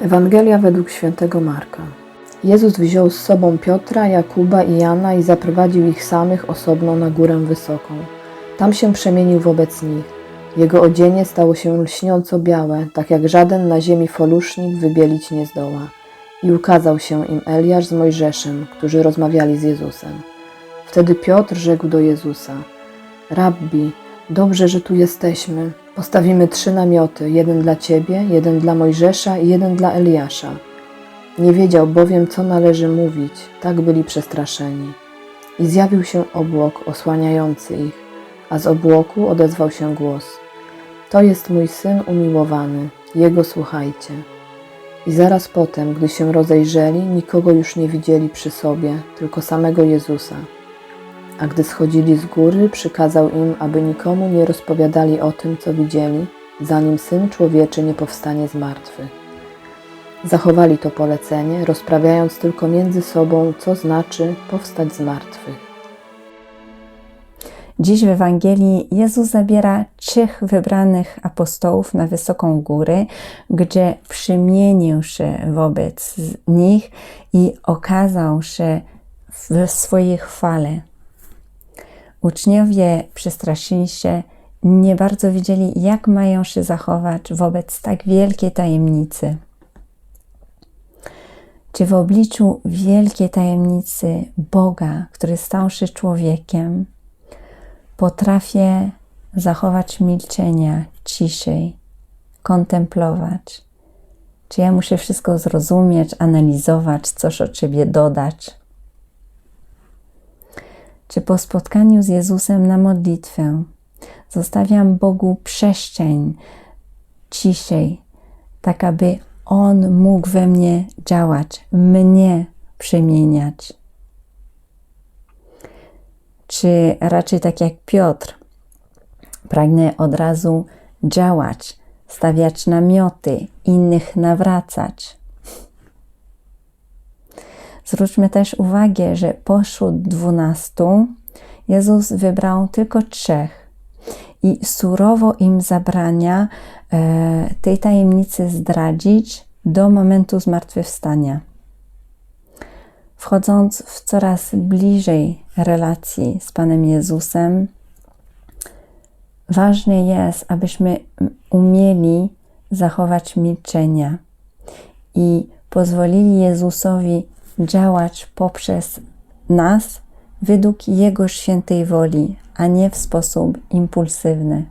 Ewangelia według świętego Marka. Jezus wziął z sobą Piotra, Jakuba i Jana i zaprowadził ich samych osobno na górę wysoką. Tam się przemienił wobec nich. Jego odzienie stało się lśniąco białe, tak jak żaden na ziemi folusznik wybielić nie zdoła. I ukazał się im Eliasz z Mojżeszem, którzy rozmawiali z Jezusem. Wtedy Piotr rzekł do Jezusa: Rabbi, dobrze, że tu jesteśmy. Postawimy trzy namioty: jeden dla ciebie, jeden dla Mojżesza i jeden dla Eliasza. Nie wiedział bowiem, co należy mówić, tak byli przestraszeni. I zjawił się obłok osłaniający ich, a z obłoku odezwał się głos: To jest mój syn umiłowany, jego słuchajcie. I zaraz potem, gdy się rozejrzeli, nikogo już nie widzieli przy sobie, tylko samego Jezusa. A gdy schodzili z góry, przykazał im, aby nikomu nie rozpowiadali o tym, co widzieli, zanim syn człowieczy nie powstanie z martwych. Zachowali to polecenie, rozprawiając tylko między sobą, co znaczy powstać z martwych. Dziś w Ewangelii Jezus zabiera trzech wybranych apostołów na wysoką górę, gdzie przemienił się wobec nich i okazał się w swojej chwale. Uczniowie przestraszyli się, nie bardzo wiedzieli, jak mają się zachować wobec tak wielkiej tajemnicy. Czy w obliczu wielkiej tajemnicy Boga, który stał się człowiekiem, potrafię zachować milczenia ciszej, kontemplować? Czy ja muszę wszystko zrozumieć, analizować, coś o ciebie dodać? Czy po spotkaniu z Jezusem na modlitwę zostawiam Bogu przestrzeń ciszej, tak aby On mógł we mnie działać, mnie przemieniać? Czy raczej tak jak Piotr, pragnę od razu działać, stawiać namioty, innych nawracać? Zwróćmy też uwagę, że pośród dwunastu Jezus wybrał tylko trzech i surowo im zabrania e, tej tajemnicy zdradzić do momentu zmartwychwstania. Wchodząc w coraz bliżej relacji z Panem Jezusem, ważne jest, abyśmy umieli zachować milczenia i pozwolili Jezusowi działać poprzez nas według Jego świętej woli, a nie w sposób impulsywny.